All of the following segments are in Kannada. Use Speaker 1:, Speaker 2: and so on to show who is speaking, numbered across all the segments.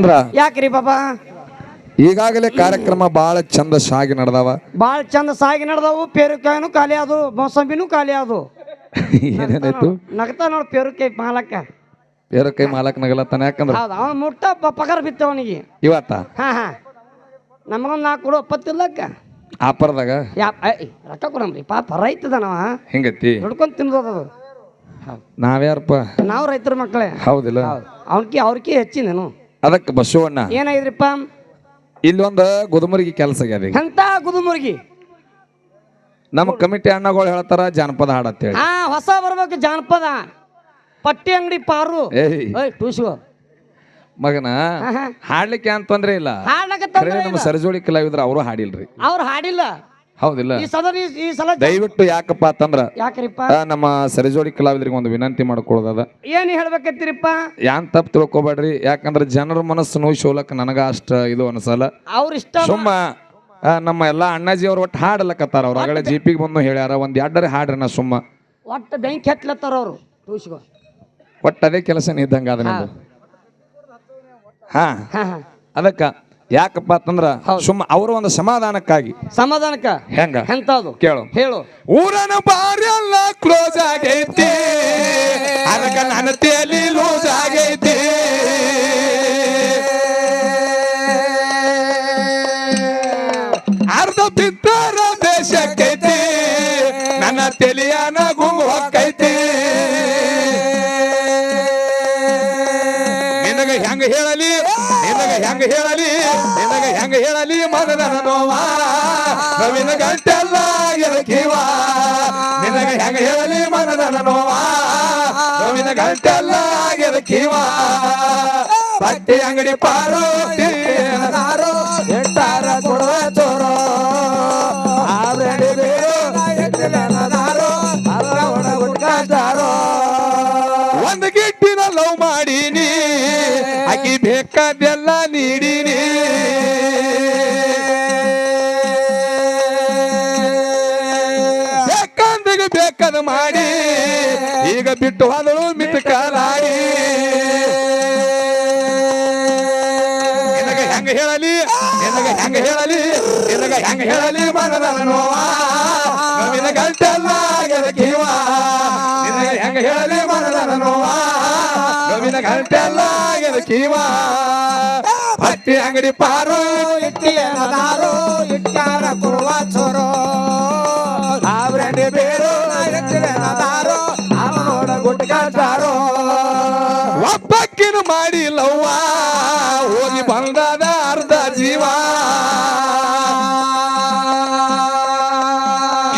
Speaker 1: ಅಂದ್ರ
Speaker 2: ಯಾಕ್ರಿ ಬಾಬಾ
Speaker 1: ಈಗಾಗಲೇ ಕಾರ್ಯಕ್ರಮ ಬಹಳ ಚಂದ ಸಾಗಿ ನಡೆದವ.
Speaker 2: ಭಾಳ ಚಂದ ಸಾಗಿ ನಡೆದವು. ಪೇರುಕಾಯಿನೂ ಖಾಲಿ ಆದು ಮೋಸಂಬಿನೂ ಖಾಲಿ ಅದು
Speaker 1: ಏನೇನಾಯ್ತು
Speaker 2: ನಗ್ತಾ ನೋಡ್ ಪೇರುಕಾಯಿ ಮಾಲಕ್ಕ
Speaker 1: ಪೇರುಕಾಯಿ ಮಾಲಕ್. ನಗಲತ್ತಾನ ಯಾಕಂದ್ರ?
Speaker 2: ಹೌದು ಅವನು ಮುಟ್ಟ ಪ- ಪಗಾರ ಬಿತ್ತ ಅವನಿಗೆ.
Speaker 1: ಇವತ್ತ?
Speaker 2: ಹಾ ಹಾ. ನಮಗೊಂದು ನಾಲ್ಕು ಕೊಡು ಒಪ್ಪತ್ತಿಲ್ಲಕ್ಕ
Speaker 1: ಆಪರ್ದಾಗ
Speaker 2: ಯಾ ಐ, ರೊಕ್ಕ ಕೊಡಮ್ರಿ ಪಾಪ ರೈತದ ನಾವ
Speaker 1: ಹಿಂಗೈತಿ?
Speaker 2: ದುಡ್ಕೊಂಡ್ ತಿನ್ನೋದು
Speaker 1: ನಾವ್ಯಾರಪ್ಪ?
Speaker 2: ನಾವು ರೈತರ ಮಕ್ಕಳೇ.
Speaker 1: ಹೌದಿಲ್ಲ?
Speaker 2: ಅವನ್ಕಿ ಅವ್ರಕಿ ಹೆಚ್ಚಿನೇನು
Speaker 1: ಅದಕ್ಕೆ ಬಸವಣ್ಣ.
Speaker 2: ಏನಾಗಿದ್ರಿಪ್ಪ
Speaker 1: ಇಲ್ಲೊಂದು ಗುದಮುರ್ಗಿ ಕೆಲಸ ಆಗ್ಯದ ಈಗ.
Speaker 2: ಅಂತ ಗುದುಮುರ್ಗಿ?
Speaker 1: ನಮ್ಮ ಕಮಿಟಿ ಅಣ್ಣಗಳು ಹೇಳ್ತಾರ ಜಾನಪದ ಹಾಡು ಅಂತೇಳಿ.
Speaker 2: ಹಾ ಹೊಸ ಬರ್ಬೇಕು ಜಾನಪದ. ಪಟ್ಟಿ ಅಂಗಡಿ ಪಾರು.
Speaker 1: ಏಯ್
Speaker 2: ಏಯ್ ಟೂಸು
Speaker 1: ಮಗನ ಹಾಡ್ಲಿಕ್ಕೆ ಅಂತಂದ್ರೆ ಇಲ್ಲ. ಖರೆ ನಮ್ಮ ಕಲಾವಿದ್ರ ಅವರು ಹಾಡಿಲ್ರಿ.
Speaker 2: ಅವ್ರು ಹಾಡಿಲ್ಲ.
Speaker 1: ಹೌದಿಲ್ಲ.
Speaker 2: ಈ ಸಲ ಈ- ಈ ಸಲ
Speaker 1: ದಯವಿಟ್ಟು ಯಾಕಪ್ಪ ಅಂತಂದ್ರ
Speaker 2: ಯಾಕ್ರಿಪ್ಪ?
Speaker 1: ನಮ್ಮ ಸರಿಜೋಡಿ ಕಲಾವಿದ್ರಿಗೆ ಒಂದು ವಿನಂತಿ ಮಾಡ್ಕೊಳ್ಳೋದದ.
Speaker 2: ಏನ್ ಹೇಳ್ಬೇಕತ್ತೀರಿಪ್ಪ?
Speaker 1: ಯಾನ್ ತಪ್ಪು ತಿಳ್ಕೊಬೇಡ್ರಿ ಯಾಕಂದ್ರೆ ಜನರ ಮನಸ್ಸು ನೋಯ್ಸೋಲಕ್ ನನಗ ಅಷ್ಟ ಇದು ಅನ್ಸಲ್ಲ.
Speaker 2: ಅವ್ರ ಇಷ್ಟ
Speaker 1: ಸುಮ್ಮ ನಮ್ಮ ಎಲ್ಲಾ ಅಣ್ಣಾಜಿ ಅವ್ರು ಒಟ್ಟು ಹಾಡಲಕತ್ತಾರ ಅವ್ರ ಆಗಲೇ ಜಿಪಿಗೆ ಬಂದು ಹೇಳ್ಯಾರ ಒಂದ್ ಎರಡರೆ ಹಾಡ್ರಿ ನಾ ಸುಮ್ಮ.
Speaker 2: ಒಟ್ಟು ಬೆಂಕಿ ಹತ್ಲತ್ತಾರ ಅವರು ಟೂಸ್ಗೋ
Speaker 1: ಒಟ್ಟು ಅದೇ ಕೆಲಸ ಇದ್ದಂಗ ಅದ ಹಾ. ಅದಕ್ಕ ಯಾಕಪ್ಪ ಅಂತಂದ್ರ ಸುಮ್ಮ ಅವ್ರ ಒಂದು ಸಮಾಧಾನಕ್ಕಾಗಿ.
Speaker 2: ಸಮಾಧಾನಕ್ಕ?
Speaker 1: ಹೆಂಗ?
Speaker 2: ಎಂತದು?
Speaker 1: ಕೇಳು.
Speaker 2: ಹೇಳು.
Speaker 1: ಊರನ ಬಾರಿ ಎಲ್ಲ ಕ್ಲೋಸ್ ಆಗೈತಿ. ಅದಕ್ಕ ನನ್ನ ತೇಲಿ ಲೂಸ್ ಆಗೈತಿ. ಅರ್ಧ ಬಿದ್ದಾರ ದೇಶಕ್ಕೈತಿ. ನನ್ನ ತೆಲಿಯನ ಗುಂಗು ಹೊಕ್ಕೈತಿ. ಹೆಂಗ ಹೇಳಲಿ? ನಿನಗ ಹೆಂಗ ಹೇಳಲಿ ಮನದ ನೋವ ನವಿನ ಗಂಟೆಲ್ಲ ಎಲಕಿವ ನಿನಗ ಹೆಂಗ ಹೇಳಲಿ ಮನದ ನೋವ ನವಿನ ಗಂಟೆಲ್ಲ ಎಲಕಿವ ಬಟ್ಟೆ ಅಂಗಡಿ ಪಾರು ಮಾಡಿ, ಈಗ ಬಿಟ್ಟು ಹೋದಳು ಮಿಟ್ಟು ಕಾಲಾಡಿ ನಿನಗೆ ಹೆಂಗ ಹೇಳಲಿ? ನಿನಗೆ ಹೆಂಗ ಹೇಳಲಿ? ನಿನಗೆ ಹೆಂಗ ಹೇಳಲಿ ಮನದ ಗಂಟೆಲ್ಲ ಗೆಲಕೀವ ನಿನಗೆ ಹೆಂಗ ಹೇಳಲಿ ಮನದ ನೋವ? ಗಂಟೆಲ್ಲ ಗೆಲಕೀವ ಪಟ್ಟಿ ಅಂಗಡಿ ಪಾರು ಇಟ್ಟಿಯನದಾರು ಇಟ್ಟಾರ ಮಾಡಿಲ್ಲವ್ವ. ಹೋಗಿ ಬಂದದ ಅರ್ಧ ಜೀವ.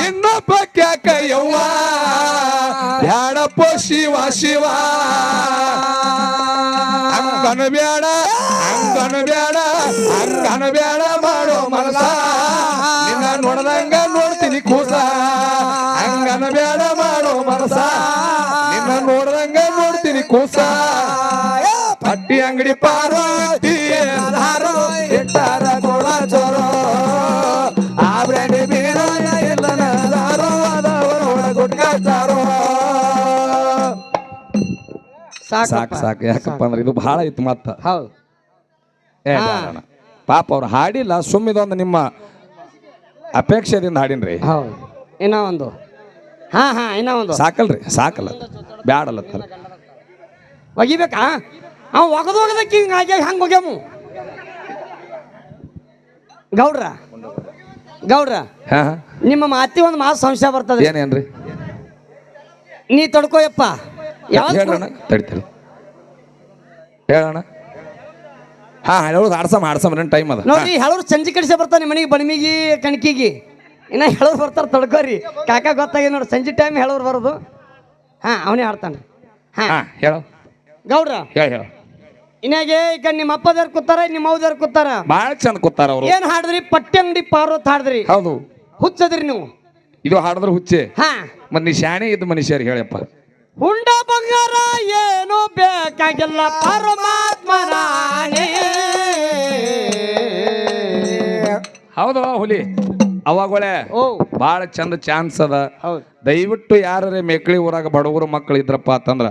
Speaker 1: ಇನ್ನೊಬ್ಬ ಕ್ಯಾಕಯ್ಯವ್ವ ಬ್ಯಾಡಪ್ಪ ಶಿವ ಶಿವ. ಅಂಗನ ಬ್ಯಾಡ ಅಂಗನ ಬ್ಯಾಡ ಅಂಗನ ಬ್ಯಾಡ ಮಾಡೋ ಮನಸ ನಿನ್ನ ನೋಡ್ದಂಗ ನೋಡ್ತೀನಿ ಕೂಸ. ಅಂಗನ ಬ್ಯಾಡ ಮಾಡೋ ಮನಸ ನಿನ್ನ ನೋಡ್ದಂಗ ನೋಡ್ತೀನಿ ಕೂಸ. ಅಂಗಡಿ ಪಾರ ದಾರು ಇಟ್ಟಾರ ಕೊಳ ಚೋರೋ ಆಬ್ರೆಂಡಿ ಬೀರೋ ಇಲ್ಲನ ದಾರು ಅದವರ ಗುಟ್ಕಾಚಾರೋ ಸಾಕ್
Speaker 2: ಸಾಕು
Speaker 1: ಸಾಕು. ಯಾಕಪ್ಪ ಅಂದ್ರೆ ಇದು ಬಹಳ ಇತ್ತು ಮತ್ತ.
Speaker 2: ಹೌದು.
Speaker 1: ಏ ಪಾಪ ಅವ್ರು ಹಾಡಿಲ್ಲ ಸುಮ್ಮಿದೊಂದು ನಿಮ್ಮ ಅಪೇಕ್ಷೆದಿಂದ ಹಾಡಿನ್ರಿ.
Speaker 2: ಹೌದು. ಇನ್ನ ಒಂದು. ಹಾ ಹಾ ಇನ್ನ ಒಂದು.
Speaker 1: ಸಾಕಲ್ರಿ ಸಾಕಲ್ಲ ಬ್ಯಾಡಲ್ಲ ತರ
Speaker 2: ಒಗಿಬೇಕಾ? ಅವ್ ಒಗದು ಒಗದಕ್ಕೆ ಹಿಂಗೆ ಆಗಿ ಹಂಗೆ ಒಗ್ಯಾಮು ಗೌಡ್ರ ಗೌಡ್ರ. ನಿಮ್ಮ ಮಾತಿ ಒಂದು ಮಾತು ಸಂಶಯ ಬರ್ತದೆ.
Speaker 1: ಏನೇನ್ರಿ?
Speaker 2: ನೀ ತಡ್ಕೋಯಪ್ಪ.
Speaker 1: ಹೇಳೋಣ ತಡಿತೇಳಿ. ಹೇಳೋಣ ಹಾ ಹೇಳೋದು ಆಡ್ಸಮ್ ಆಡ್ಸಮ್ ಟೈಮ್ ಅದ.
Speaker 2: ನೋಡಿ ಹೇಳೋರು ಸಂಜೆ ಕಡಿಸೆ ಬರ್ತಾನೆ ಮನೆಗೆ ಬಣಮಿಗಿ ಕಣಕಿಗಿ. ಇನ್ನ ಹೇಳೋರು ಬರ್ತಾರೆ ತಡ್ಕೋರಿ. ಕಾಕ ಗೊತ್ತಾಗಿ ನೋಡಿ ಸಂಜೆ ಟೈಮ್ ಹೇಳೋರು ಬರೋದು. ಹಾ ಅವನೇ ಆಡ್ತಾನೆ ಹಾ.
Speaker 1: ಹಾ ಹೇಳೋ.
Speaker 2: ಗೌಡ್ರ
Speaker 1: ಹೇಳ ಹೇಳ.
Speaker 2: ಇನ್ನಾಗೆ ಈಗ ನಿಮ್ಮ ಅಪ್ಪದಾರ್ ಕೂತಾರ ನಿಮ್ಮ ಅವ್ದಾರ್ ಕೂತಾರ?
Speaker 1: ಭಾಳ ಚಂದ ಕೂತಾರ ಅವರು.
Speaker 2: ಏನ್ ಹಾಡಿದ್ರಿ? ಪಟ್ಟಿ ಅಂಗಡಿ ಪಾರ್ವತ್ ಹಾಡಿದ್ರಿ.
Speaker 1: ಹೌದು.
Speaker 2: ಹುಚ್ಚದ್ರಿ ನೀವು?
Speaker 1: ಇದು ಹಾಡಿದ್ರೆ ಹುಚ್ಚೆ.
Speaker 2: ಹಾ.
Speaker 1: ಮತ್ ನೀ ಶಾಣೆ ಇದ್ದ ಮನುಷ್ಯರು ಹೇಳಪ್ಪ.
Speaker 2: ಹುಂಡ ಬಂಗಾರ ಏನು ಬೇಕಾಗಿಲ್ಲ ಪರಮಾತ್ಮ ರಾಣಿ
Speaker 1: ಹೌದು ಹುಲಿ. ಅವಾಗೊಳೆ ಬಾಳ ಚಂದ ಚಾನ್ಸ್ ಅದ. ದಯವಿಟ್ಟು ಯಾರೇ ಮೇಕಳಿ ಊರಾಗ ಬಡವರು ಮಕ್ಕಳು ಇದ್ರಪ್ಪ ಅಂತಂದ್ರ.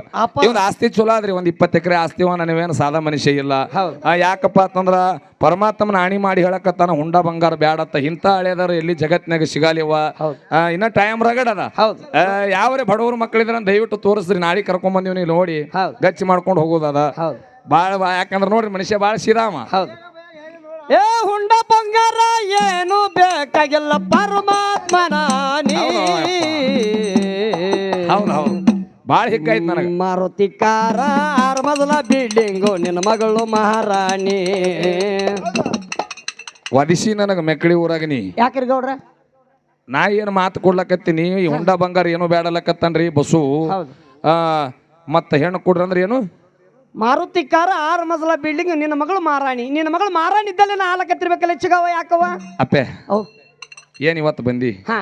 Speaker 1: ಇವ್ನ ಆಸ್ತಿ ಚಲೋ ಆದ್ರಿ ಒಂದ್ ಇಪ್ಪತ್ತು ಎಕರೆ ಆಸ್ತಿವ ನನವೇನು ಸಾದಾ ಮನುಷ್ಯ ಇಲ್ಲ. ಯಾಕಪ್ಪ ಅಂತಂದ್ರ ಪರಮಾತ್ಮನ ಹಾಣಿ ಮಾಡಿ ಹೇಳಕತ್ತಾನ ಹುಂಡ ಬಂಗಾರ ಬ್ಯಾಡತ್ತ ಇಂಥ ಹಳೆಯದಾರ ಎಲ್ಲಿ ಜಗತ್ನಾಗ ಸಿಗಾಲಿವ. ಇನ್ನ ಟೈಮ್ ರಗಡದ ಅದ.
Speaker 2: ಹೌದು.
Speaker 1: ಆ, ಯಾವ್ರೆ ಬಡವರು ಮಕ್ಕಳಿದ್ರ ದಯವಿಟ್ಟು ತೋರಿಸ್ರಿ ನಾಳೆ ಕರ್ಕೊಂಡ್ ಬಂದಿವ್ ನೀವು ನೋಡಿ. ಗಚ್ಚಿ ಮಾಡ್ಕೊಂಡು ಹೋಗೋದದ ಬಾಳ ಯಾಕಂದ್ರ ನೋಡ್ರಿ ಮನುಷ್ಯ ಬಾಳ ಶ್ರೀರಾಮ
Speaker 2: ಹೌದು. ಏ ಹುಂಡ! ಬೇಕಾಗಿಲ್ಲ ಪರಮಾತ್ಮನ ನೀ.
Speaker 1: ಹೌದು ಹೌದು. ಬಾಳ ಹಿಕ್ಕಾಯ್ತು ನನಗೆ.
Speaker 2: ಮಾರುತಿ ಕಾರ ಆರ್ ಮೊದಲ ಬಿಲ್ಡಿಂಗು ನಿನ್ನ ಮಗಳು ಮಹಾರಾಣಿ.
Speaker 1: ವದಿಸಿ ನನಗೆ ಮೆಕ್ಕಳಿ ಊರಾಗ ನೀ.
Speaker 2: ಯಾಕ್ರಿ ಗೌಡ್ರ?
Speaker 1: ನಾ ಏನು ಮಾತು ಕೊಡ್ಲಕತ್ತೀನಿ? ಈ ಹುಂಡ ಬಂಗಾರ ಏನು ಬೇಡಲಕತ್ತನ್ರಿ ಬಸ್ಸು
Speaker 2: ಹೌದು.
Speaker 1: ಆ ಮತ್ತ ಹೆಣ್ಣು ಕೊಡ್ರಂದ್ರೆ ಏನು?
Speaker 2: ಮಾರುತಿ ಕಾರ ಆರು ಮಜಲ ಬಿಲ್ಡಿಂಗ್ ನಿನ್ನ ಮಗಳು ಮಾರಾಣಿ ನಿನ್ನ ಮಗಳು ಮಾರಾಣಿ ಇದ್ದಲ್ಲೇ ನಾ ಹಾಲಕತ್ತಿರ್ಬೇಕಲ್ಲ ಚಿಗವ ಯಾಕವ
Speaker 1: ಅಪ್ಪೆ.
Speaker 2: ಓ
Speaker 1: ಏನ್ ಇವತ್ತು ಬಂದಿ?
Speaker 2: ಹಾ.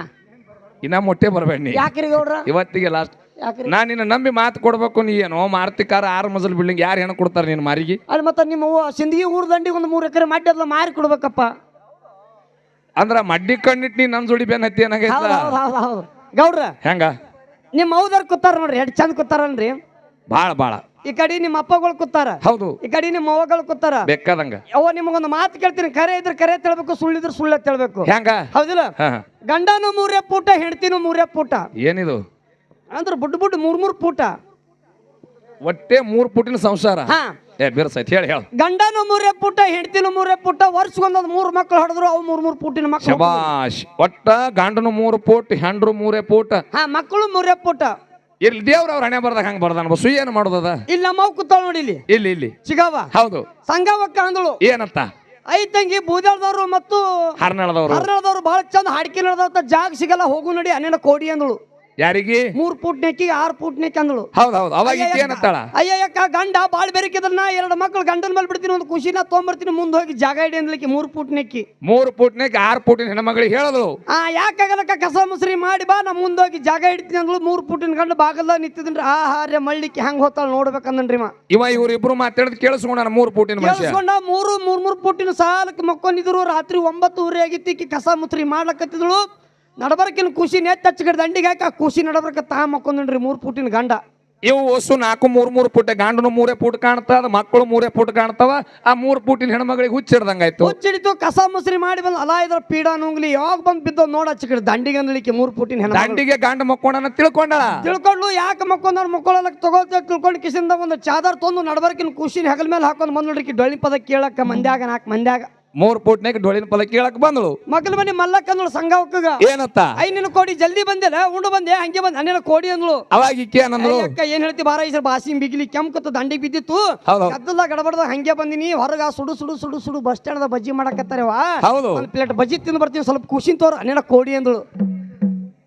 Speaker 1: ಇನ್ನ ಮೊಟ್ಟೆ ಬರಬೇಡಿ ನೀ.
Speaker 2: ಯಾಕ್ರಿ ಗೌಡ್ರ?
Speaker 1: ಇವತ್ತಿಗೆ ಲಾಸ್ಟ್
Speaker 2: ಯಾಕ್ರಿ?
Speaker 1: ನಾ ನಿನ್ನ ನಂಬಿ ಮಾತು ಕೊಡ್ಬೇಕು ನೀ ಏನೋ ಮಾರ್ತಿಕಾರ ಆರು ಮಜಲ್ ಬಿಲ್ಡಿಂಗ್ ಯಾರು ಹೆಣ್ಣು ಕೊಡ್ತಾರ ನಿನ್ನ ಮಾರಿಗೆ?
Speaker 2: ಅಲ್ಲಿ ಮತ್ತೆ ನಿಮ್ಮ ಅವ್ವ ಸಿಂದಗಿ ಊರ್ ದಂಡಿಗೆ ಒಂದು ಮೂರು ಎಕರೆ ಮಾಡಿ ಅದ್ಲ ಮಾರಿ ಕೊಡ್ಬೇಕಪ್ಪ.
Speaker 1: ಅಂದ್ರ ಮಡ್ಡಿ ಕಣ್ಣಿಟ್ ನೀ ನನ್ ಜೋಡಿ ಬೆನ್ ಹತ್ತಿ ಏನಾಗೈತ
Speaker 2: ಹೌದು ಹೌದು ಗೌಡ್ರ
Speaker 1: ಹೆಂಗ?
Speaker 2: ನಿಮ್ಮ ಹೌದಾರ ಕೂತಾರ ನೋಡ್ರಿ ಎಷ್ಟು ಚಂದ ಕೂತಾರನ್ರಿ
Speaker 1: ಬಾಳ ಬಾಳ.
Speaker 2: ಈ ಕಡೆ ನಿಮ್ಮ ಅಪ್ಪಗಳು ಕೂತಾರ.
Speaker 1: ಹೌದು.
Speaker 2: ಈ ಕಡೆ ನಿಮ್ಮ ಅವ್ವಗಳು ಕೂತಾರ.
Speaker 1: ಬೇಕಾದಂಗ.
Speaker 2: ಅವ ನಿಮಗೊಂದು ಮಾತು ಕೇಳ್ತೀನಿ. ಕರೆ ಇದ್ರೆ ಕರೆ ತಿಳ್ಬೇಕು ಸುಳ್ಳಿದ್ರೆ ಸುಳ್ಳ ತಿಳ್ಬೇಕು
Speaker 1: ಹೆಂಗ?
Speaker 2: ಹೌದಿಲ್ಲ?
Speaker 1: ಹ.
Speaker 2: ಗಂಡನು ಮೂರೇ ಪೂಟ ಹೆಂಡತಿನೂ ಮೂರೇ ಪೂಟ.
Speaker 1: ಏನಿದು?
Speaker 2: ಅಂದ್ರೆ ಬುಡ್ ಬುಡ್ ಮೂರ್ ಮೂರ್ ಪೂಟ.
Speaker 1: ಒಟ್ಟೆ ಮೂರ್ ಪುಟಿನ ಸಂಸಾರ.
Speaker 2: ಹಾ.
Speaker 1: ಏ ಬಿರ್ಸೈತ್ ಹೇಳಿ ಹೇಳ.
Speaker 2: ಗಂಡನು ಮೂರೇ ಪುಟ್ಟ ಹೆಂಡತಿನೂ ಮೂರೇ ಪುಟ್ಟ ವರ್ಷಗೊಂದೊಂದು ಮೂರು ಮಕ್ಳು ಹೊಡೆದ್ರು ಅವು ಮೂರ್ ಮೂರ್ ಪುಟಿನ ಮಕ್ಳು.
Speaker 1: ಶಬಾಷ್. ಒಟ್ಟ ಗಂಡನು ಮೂರು ಪೂಟ್ ಹೆಂಡ್ರು ಮೂರೇ ಪುಟ.
Speaker 2: ಹಾ ಮಕ್ಕಳು ಮೂರೇ ಪುಟ್ಟ
Speaker 1: ಇಲ್ಲಿ ದೇವ್ರ ಅವ್ರ ಹಣೆ ಬರ್ದಾಗ ಹಂಗ ಬರ್ದಾನ ಬಸ್ಸು ಏನು ಮಾಡೋದದ?
Speaker 2: ಇಲ್ಲಿ ನಮ್ಮ ಕೂತಾಳ ನೋಡಿ ಇಲ್ಲಿ.
Speaker 1: ಇಲ್ಲಿ ಇಲ್ಲಿ.
Speaker 2: ಸಿಗವ?
Speaker 1: ಹೌದು.
Speaker 2: ಸಂಗವಕ್ಕ ಅಂದಳು.
Speaker 1: ಏನಂತ?
Speaker 2: ಐ ತಂಗಿ ಬೂದಾಳ್ದವ್ರು ಮತ್ತು
Speaker 1: ಹರ್ನಾಳದವ್ರು.
Speaker 2: ಹರ್ನಾಳದವ್ರು ಬಹಳ ಚಂದ ಹಾಡ್ಕಿ ನಡೆದ ಜಾಗ ಸಿಗಲ್ಲ ಹೋಗು ನಡಿ ಅನ್ನ ಕೋಡಿ ಅಂದಳು.
Speaker 1: ಯಾರಿಗೆ?
Speaker 2: ಮೂರ್ ಫೂಟ್ ನೆಕ್ಕಿ ಆರ್ ಫೂಟ್ ನೆಕ್ಕಿ ಅಂದಳು.
Speaker 1: ಹೌದ್ ಹೌದು ಅವಾಗ ಈಕಿ
Speaker 2: ಅಯ್ಯಕ್ಕ ಗಂಡ ಬಾಳ್ ಬೆರಕಿದ್ರನ್ನ ಎರಡು ಮಕ್ಳು ಗಂಡನ ಮೇಲೆ ಬಿಡ್ತೀನಿ ಒಂದು ಖುಷಿನ ತೊಗೊಂಬರ್ತೀನಿ ಮುಂದೆ ಹೋಗಿ ಜಾಗ ಇಡಿ ಅಂದ್ಲಿಕ್ಕೆ ಮೂರ್ ಫೂಟ್ ನೆಕ್ಕಿ
Speaker 1: ಮೂರು ಆರ್ ಆರು ಪುಟಿನ ಹೆಣ್ಮಗಳಿಗೆ ಹೇಳೋದು.
Speaker 2: ಆ ಯಾಕಾಗದಕ್ಕ ಕಸ ಮುಸ್ರಿ ಮಾಡಿ ಬಾ ನಾ ಮುಂದೆ ಹೋಗಿ ಜಾಗ ಇಡ್ತೀನಿ ಅಂದ್ಳು ಮೂರ್ ಫೂಟಿನ ಗಂಡ ಬಾಗಲ್ಲ ನಿಂತಿದ್ರಿ ಆ ಹಾರ್ಯ ಮಳ್ಳಿಕ್ಕೆ ಹೆಂಗ್ ಹೋತಾಳ ನೋಡ್ಬೇಕಂದ್ರಿ ಮಾ.
Speaker 1: ಇವ ಇವ್ರಿಬ್ರು ಮಾತಾಡೋದು ಕೇಳಿಸ್ಕೊಂಡ ಮೂರು ಪುಟಿನ ಮನುಷ್ಯ.
Speaker 2: ಕೇಳಿಸ್ಕೊಂಡ ಮೂರು ಮೂರ್ ಮೂರ್ ಪುಟ್ಟಿನ ಸಾಲಕ್ಕೆ ಮಕ್ಕೊಂಡಿದ್ರು ರಾತ್ರಿ ಒಂಬತ್ತುವರೆ ಆಗಿತ್ತು ಈಕಿ ಕಸ ಮುಸ್ರಿ ಮಾಡ್ಲಕತ್ತಿದ್ಳು. ನಡಬರ್ಕಿನ ಖುಷಿ ನೆತ್ತ ಹಚ್ಚಿಗಡ್ ದಂಡಿಗೆ ಹಾಕಿ ಆ ಖುಷಿ ನಡಬರ್ಕ ತಾ ಮಕ್ಕೊಂದ್ರಿ ಮೂರು ಪುಟಿನ ಗಂಡ.
Speaker 1: ಇವು ಹೊಸು ನಾಲ್ಕು ಮೂರು ಮೂರು ಪುಟ್ಟ ಗಂಡನು ಮೂರೇ ಪುಟ್ ಕಾಣ್ತದ ಮಕ್ಕಳು ಮೂರೇ ಪುಟ್ ಕಾಣ್ತವ ಆ ಮೂರು ಪುಟ್ಟಿನ ಹೆಣ್ಮಗಳಿಗೆ ಹುಚ್ಚಿಡ್ದಂಗಾಯ್ತು
Speaker 2: ಹುಚ್ಚಿಡಿತು ಕಸ ಮುಸ್ರಿ ಮಾಡಿ ಬಂದು ಅಲಾ ಇದ್ರ ಪೀಡಾ ನುಂಗ್ಲಿ ಯಾವಾಗ ಬಂದು ಬಿದ್ದ ನೋಡ ಹಚ್ಚಿಕಡೆ ದಂಡಿಗೆ ಅಂದ್ಲಿಕ್ಕೆ ಮೂರ್ ಪುಟ್ಟಿನ ಹೆಣ್ಣ
Speaker 1: ದಂಡಿಗೆ ಗಂಡ ಮಕ್ಕೊಂಡನ ತಿಳ್ಕೊಂಡಳ
Speaker 2: ತಿಳ್ಕೊಂಡು ಯಾಕೆ ಮಕ್ಕೊಂಡವ್ರು ಮಕ್ಕೊಳ್ಳಕ್ಕೆ ತಗೋತ ತಿಳ್ಕೊಂಡು ಕಿಸಿಂದ ಒಂದು ಚಾದರ್ ತಂದು ನಡಬರ್ಕಿನ ಖುಷಿನ ಹೆಗಲ ಮೇಲೆ ಹಾಕೊಂಡು ಬಂದ್ ನೋಡ್ರಿ ಡೊಳ್ಳಿ ಪದ ಕೇಳಕ್ಕ ಮಂದ್ಯಾಗ ನಾಲ್ಕು ಮಂದ್ಯಾಗ.
Speaker 1: ಮೂರು ಪುಟ್ನಾಗ ಡೊಳಿನ ಪಲ ಕೇಳಕ್ ಬಂದಳು.
Speaker 2: ಮಗಲ್ ಮನೆ ಮಲ್ಲಕ್ಕ ಅಂದಳು ಸಂಘವಕ್ಕಗ.
Speaker 1: ಏನತ್ತ?
Speaker 2: ಐ ನಿನ್ನ ಕೋಡಿ ಜಲ್ದಿ ಬಂದಿಲ್ಲ ಉಂಡು ಬಂದೆ ಹಂಗೆ ಬಂದ ಹನ್ನೆರಡು ಕೋಡಿ ಅಂದ್ಳು.
Speaker 1: ಅವಾಗ ಈಕೆ
Speaker 2: ಅಕ್ಕ ಏನ್ ಹೇಳ್ತಿ ಬಾರ ಈ ಸರ್ ಬಾಸಿ ಬಿಗಿಲಿ ಕೆಂಪು ದಂಡಿಗೆ ಬಿದ್ದಿತ್ತು. ಗದ್ದಲ ಗಡಬಡ್ದ ಹಂಗೆ ಬಂದಿನಿ ಹೊರಗ ಸುಡು ಸುಡು ಸುಡು ಸುಡು ಬಸ್ ಸ್ಟ್ಯಾಂಡ್ ಬಜ್ಜಿ ಮಾಡಕತ್ತಾರವ
Speaker 1: ಹೌದು.
Speaker 2: ಒಂದ್ ಪ್ಲೇಟ್ ಬಜ್ಜಿ ತಿಂದು ಬರ್ತೀವಿ ಸ್ವಲ್ಪ ಖುಷಿ ತೋರ್ ಹನ್ನೆರಡು ಕೋಡಿ ಅಂದಳು.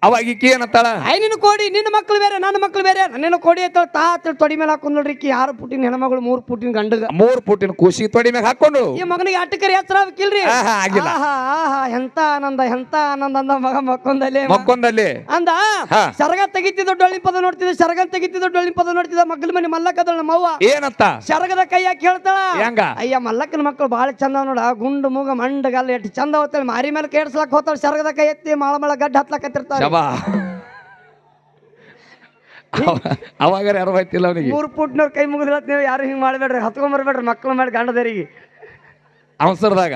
Speaker 1: ಅವಾಗ ಈಕಿ ಏನತ್ತಾಳ
Speaker 2: ಐ ನಿನ್ನ ಕೋಡಿ ನಿನ್ನ ಮಕ್ಳು ಬೇರೆ ನನ್ನ ಮಕ್ಳು ಬೇರೆ. ನನ್ನ ಕೋಡಿ ಐತಳ ತಾ ಅಂತೇಳಿ ತೊಡಿ ಮೇಲೆ ಹಾಕೊಂಡ್ ನೋಡ್ರಿ ಈಕಿ ಆರು ಪುಟ್ಟಿನ ಹೆಣ್ಮಗಳು ಮೂರು ಪುಟ್ಟಿನ ಗಂಡಗ
Speaker 1: ಮೂರ್ ಪುಟ್ಟಿನ ಖುಷಿ ತೊಡಿ ಮೇಲೆ ಹಾಕೊಂಡು.
Speaker 2: ಈ ಮಗನಿಗೆ ಅಟ್ಟಕರಿ ಹೆಸರು ಆಗ್ಬೇಕಿಲ್ರಿ
Speaker 1: ಆಹಾ, ಆಗಿಲ್ಲ.
Speaker 2: ಆಹಾ ಆಹಾ ಎಂತ ಆನಂದ ಎಂತ ಆನಂದ ಅಂದ ಮಗ ಮಕ್ಕೊಂದಲ್ಲಿ
Speaker 1: ಮಕ್ಕೊಂದಲ್ಲಿ.
Speaker 2: ಅಂದ
Speaker 1: ಹಾ.
Speaker 2: ಸರಗ ತೆಗಿತಿದ್ದ ಡೊಳ್ಳಿ ಪದ ನೋಡ್ತಿದ್ದ ಸರಗ ತೆಗಿತಿದ್ದ ಡೊಳ್ಳಿ ಪದ ನೋಡ್ತಿದ್ದ ಮಗ್ಲ ಮನೆ ಮಲ್ಲಕ್ಕದಳ ನಮ್ಮವ್ವ
Speaker 1: ಏನಂತ?
Speaker 2: ಸರಗದ ಕೈ ಹಾಕಿ ಹೇಳ್ತಾಳ?
Speaker 1: ಹೆಂಗ?
Speaker 2: ಅಯ್ಯ ಮಲ್ಲಕ್ಕನ ಮಕ್ಕಳು ಬಾಳ ಚಂದ ನೋಡ ಗುಂಡು ಮೂಗ ಮಂಡಗಲ್ಲ ಎಷ್ಟು ಚಂದ ಹೋಗ್ತಾಳೆ. ಮಾರಿ ಮೇಲೆ ಕೇಳಿಸ್ಲಕ್ ಹೋಗ್ತಾಳೆ ಸರಗದ ಕೈ ಎತ್ತಿ ಮಾಳ ಮಳ ಗಡ್ಡ ಹತ್ಲಕತ್ತಿರ್ತಾಳೆ
Speaker 1: ಶಬಾ ಅವಾಗ ಯಾರು ಹೋಯ್ತಿಲ್ಲ ಅವನಿಗೆ.
Speaker 2: ಮೂರು ಪುಟ್ನವ್ರ ಕೈ ಮುಗಿದ್ರ ನೀವು ಯಾರು ಹಿಂಗ್ ಮಾಡ್ಬೇಡ್ರಿ ಹತ್ಕೊಂಬರ್ಬೇಡ್ರಿ ಮಕ್ಕಳು ಮಾಡಿ ಗಂಡದರಿಗೆ
Speaker 1: ಅವಸರದಾಗ?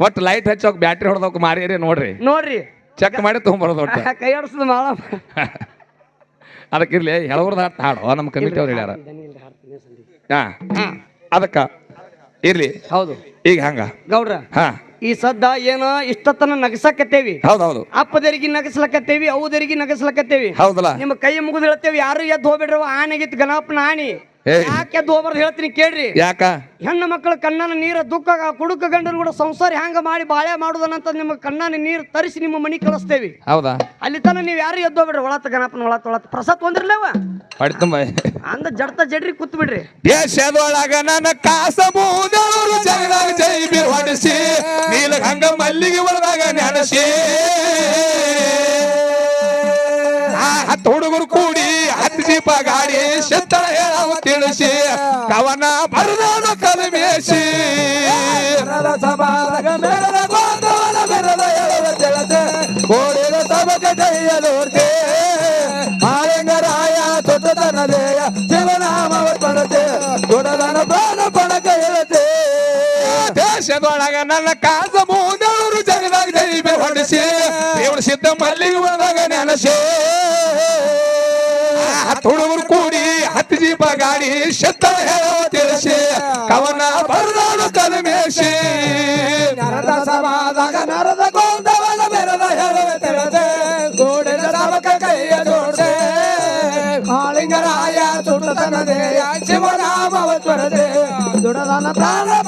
Speaker 1: ಒಟ್ಟು ಲೈಟ್ ಹಚ್ಚೋಕ್ ಬ್ಯಾಟ್ರಿ ಹೊಡೆದೋಕ್ ಮಾರಿ ನೋಡ್ರಿ.
Speaker 2: ನೋಡ್ರಿ.
Speaker 1: ಚೆಕ್ ಮಾಡಿ ತೊಗೊಂಬರೋದು ಒಟ್ಟು.
Speaker 2: ಕೈ ಆಡಿಸ್ದು ಮಾಡ.
Speaker 1: ಅದಕ್ಕಿರ್ಲಿ ಹೆಳವ್ರದ ಹಾಡು. ನಮ್ಮ ಕಮಿಟಿ ಅವ್ರು ಹೇಳ್ಯಾರ. ಹಾ. ಅದಕ್ಕ ಇರ್ಲಿ.
Speaker 2: ಹೌದು.
Speaker 1: ಈಗ ಹಂಗ.
Speaker 2: ಗೌಡ್ರ.
Speaker 1: ಹಾ.
Speaker 2: ಈ ಸದ್ದ ಏನು ಇಷ್ಟತನ ನಗಸಕತ್ತೇವಿ.
Speaker 1: ಹೌದೌದು.
Speaker 2: ಅಪ್ಪದರಿಗೆ ನಗಸ್ಲಕತ್ತೇವಿ ಅವದರಿಗೆ ನಗಸ್ಲಕತ್ತೇವಿ.
Speaker 1: ಹೌದಲ್ಲ.
Speaker 2: ನಿಮ್ಮ ಕೈ ಮುಗಿದು ಹೇಳ್ತೇವಿ ಯಾರು ಎದ್ದು ಹೋಗ್ಬಿಡ್ರವ? ಆನೆಗಿತ್ತು ಗಣಪನ ಆಣಿ. ಯಾಕೆ ಹೋಗ್ಬಾರ್ದು ಹೇಳ್ತೀನಿ ಕೇಳ್ರಿ.
Speaker 1: ಯಾಕ?
Speaker 2: ಹೆಣ್ಣು ಮಕ್ಕಳ ಕಣ್ಣನ ನೀರ ದುಃಖ ಕುಡುಕ ಗಂಡರು ಕೂಡ ಸಂಸಾರ ಹ್ಯಾಂಗ ಮಾಡಿ ಬಾಳೆ ಮಾಡುದನಂತ ನಿಮ್ಮ ಕಣ್ಣನ ನೀರು ತರಿಸಿ ನಿಮ್ಮ ಮನಿ ಕಳಿಸ್ತೇವಿ.
Speaker 1: ಹೌದಾ?
Speaker 2: ಅಲ್ಲಿ ತನ ನೀವು ಯಾರು ಎದ್ದು ಬಿಡ್ರಿ ಒಳತ ಗಣಪನ ಒಳತ ಒಳತ. ಪ್ರಸಾದ್
Speaker 1: ತುಂಬ.
Speaker 2: ಅಂದ ಜಡ್ತ ಜಡ್ರಿ ಕೂತ್ ಬಿಡ್ರಿ.
Speaker 1: ದೇಶದೊಳಗ ನನ್ನ ಕಾಸ ಮೂದವರು ಜಗದಾಗ ಜೈ ಬಿ ಹೊಡಿಸಿ ನೀಲ ಹಂಗ ಮಲ್ಲಿಗೆ ಒಳದಾಗ ನೆನಸಿ. ಆ ಹತ್ತು ಹುಡುಗರು ಕೂಡಿ ದಪ್ಪ ಗಾಡಿ ಶೆತ್ತರ ಹೇಳವು ತಿಳಿಸಿ ಕವನ ಬರದಾನ ಕಲಮೇಶಿ. ಸಮಾಜ ಮೇಳದ ಗೋಂದವನ ಆಯಂಗರಾಯ ಪಡತೆ ದೇಶದೊಳಗ ನನ್ನ ಕಾಸ ಮೂದವರು ಜಗದಾಗ ದೈವ ಹೊಡಿಸಿ ದೇವರು ಸಿದ್ಧ ಮಲ್ಲಿಗೆ ಒಳಗ ನೆನಸೇ. ಹುಡುಗರು ಕೂಡಿ ಹತ್ತು ಜೀಪ ಗಾಡಿ ಶತ್ತ ಹೇಳೋ ತಿಳಿಸಿ ಕವನ ಬರದಾಡು ಕಲಮೇಶಿ
Speaker 3: ನರದ ಸಮಾದಾಗ ನರದ ಗೊಂದವನ ಬೆರದ ಹೇಳುವೆ ತೆರದೆ ಗೋಡೆದ ಸಬಕ ಕೈಯ ಜೋಡದೆ ಕಾಳಿಂಗರಾಯ ಸುಡತನದೆ ಶಿವನಾಮವ ತ್ವರದೆ ದುಡದನ ಪ್ರಾಣ ಬಲಕ್ಕೆ ಇರದೆ